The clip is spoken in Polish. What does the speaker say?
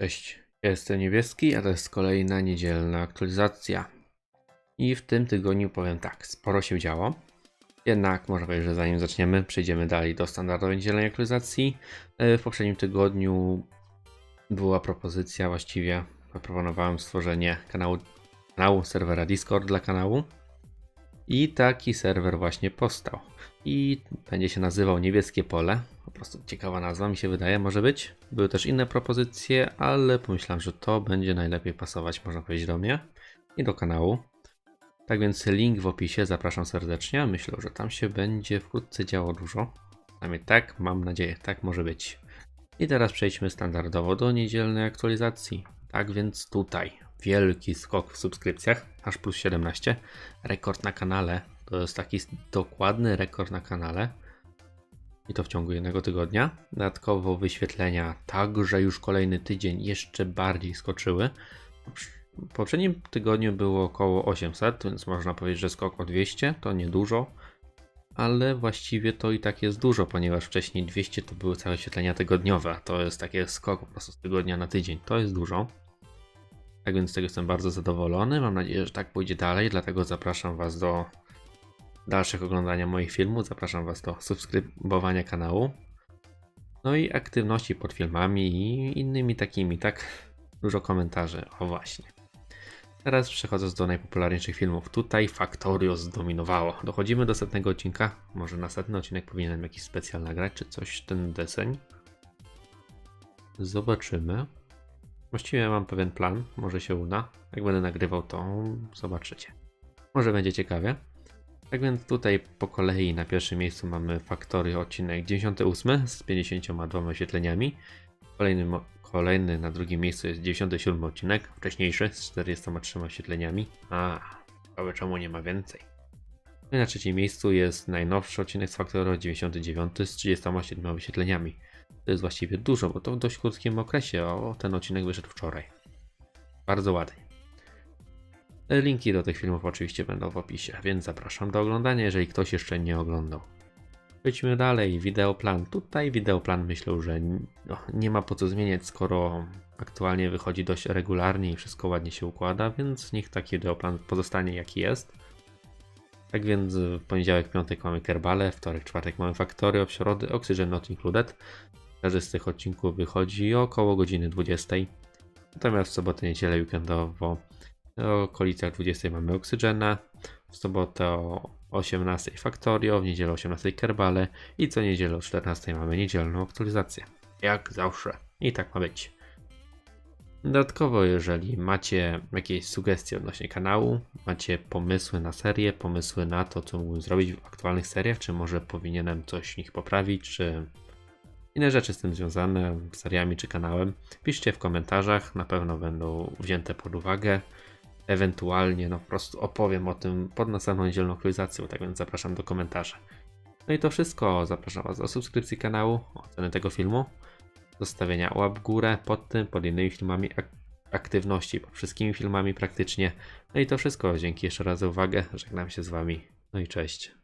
Cześć, jestem Niebieski, a to jest kolejna niedzielna aktualizacja. I w tym tygodniu powiem tak, sporo się działo. Jednak można powiedzieć, że zanim zaczniemy, przejdziemy dalej do standardowej niedzielnej aktualizacji. E, W poprzednim tygodniu była propozycja, właściwie zaproponowałem stworzenie kanału, kanału serwera Discord dla kanału. I taki serwer właśnie powstał. I będzie się nazywał Niebieskie Pole. Po prostu ciekawa nazwa mi się wydaje, może być. Były też inne propozycje, ale pomyślałem, że to będzie najlepiej pasować, można powiedzieć, do mnie i do kanału. Tak więc link w opisie, zapraszam serdecznie. Myślę, że tam się będzie wkrótce działo dużo. Przynajmniej tak, mam nadzieję, tak może być. I teraz przejdźmy standardowo do niedzielnej aktualizacji. Tak więc tutaj wielki skok w subskrypcjach, aż plus 17. Rekord na kanale. To jest taki dokładny rekord na kanale. I to w ciągu jednego tygodnia. Dodatkowo wyświetlenia także już kolejny tydzień jeszcze bardziej skoczyły. W poprzednim tygodniu było około 800, więc można powiedzieć, że skok o 200 to niedużo. Ale właściwie to i tak jest dużo, ponieważ wcześniej 200 to były całe wyświetlenia tygodniowe. To jest takie skok po prostu z tygodnia na tydzień. To jest dużo. Tak więc z tego jestem bardzo zadowolony. Mam nadzieję, że tak pójdzie dalej, dlatego zapraszam Was do dalszych oglądania moich filmów. Zapraszam Was do subskrybowania kanału. No i aktywności pod filmami i innymi takimi, tak? Dużo komentarzy, o właśnie. Teraz przechodząc do najpopularniejszych filmów. Tutaj Factorio zdominowało. Dochodzimy do setnego odcinka. Może następny odcinek powinienem jakiś specjal nagrać, czy coś ten deseń. Zobaczymy. Właściwie mam pewien plan, może się uda. Jak będę nagrywał, to zobaczycie. Może będzie ciekawie. Tak więc tutaj po kolei na pierwszym miejscu mamy Factory odcinek 98 z 52 wyświetleniami. Kolejny, kolejny na drugim miejscu jest 97 odcinek, wcześniejszy z 43 wyświetleniami. A, ciekawe czemu nie ma więcej. No i na trzecim miejscu jest najnowszy odcinek z Factory 99 z 37 wyświetleniami. To jest właściwie dużo, bo to w dość krótkim okresie. O, ten odcinek wyszedł wczoraj. Bardzo ładnie. Linki do tych filmów oczywiście będą w opisie, więc zapraszam do oglądania, jeżeli ktoś jeszcze nie oglądał. Przejdźmy dalej. Wideoplan. Tutaj wideoplan myślę, że no, nie ma po co zmieniać, skoro aktualnie wychodzi dość regularnie i wszystko ładnie się układa, więc niech taki wideoplan pozostanie jaki jest. Tak więc w poniedziałek, piątek mamy Kerbale, wtorek, czwartek mamy Faktory, w środę Oxygen Not Included. Każdy z tych odcinków wychodzi około godziny 20. Natomiast w sobotę, niedzielę, weekendowo w okolicach 20 mamy Oxygena, w sobotę o 18 Factorio, w niedzielę o 18 Kerbale i co niedzielę o 14 mamy niedzielną aktualizację. Jak zawsze. I tak ma być. Dodatkowo, jeżeli macie jakieś sugestie odnośnie kanału, macie pomysły na serię, pomysły na to, co mógłbym zrobić w aktualnych seriach, czy może powinienem coś w nich poprawić, czy inne rzeczy z tym związane, seriami czy kanałem, piszcie w komentarzach, na pewno będą wzięte pod uwagę. Ewentualnie no po prostu opowiem o tym pod następną niedzielną aktualizacją, tak więc zapraszam do komentarzy. No i to wszystko. Zapraszam Was do subskrypcji kanału, oceny tego filmu, zostawienia łap w górę pod tym, pod innymi filmami, ak- aktywności, pod wszystkimi filmami praktycznie. No i to wszystko. Dzięki jeszcze raz za uwagę. Żegnam się z Wami. No i cześć.